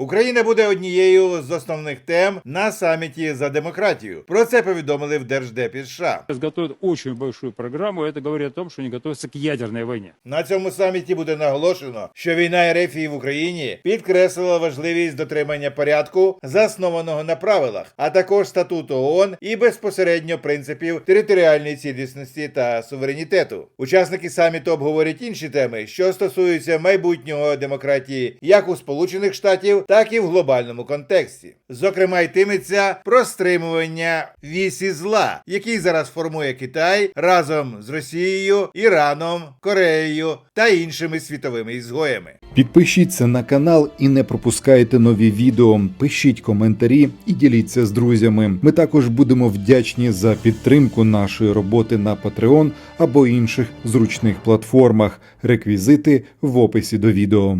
Україна буде однією з основних тем на саміті за демократію. Про це повідомили в Держдепі США. Сейчас готовят очень большую программу, и это говорит о том, что они готовятся к ядерной войне. На цьому саміті буде наголошено, що війна РФ в Україні підкреслила важливість дотримання порядку, заснованого на правилах, а також статуту ООН і безпосередньо принципів територіальної цілісності та суверенітету. Учасники саміту обговорять інші теми, що стосуються майбутнього демократії як у Сполучених Штатів, так і в глобальному контексті. Зокрема, йтиметься про стримування вісі зла, який зараз формує Китай разом з Росією, Іраном, Кореєю та іншими світовими ізгоями. Підпишіться на канал і не пропускайте нові відео. Пишіть коментарі і діліться з друзями. Ми також будемо вдячні за підтримку нашої роботи на Patreon або інших зручних платформах. Реквізити в описі до відео.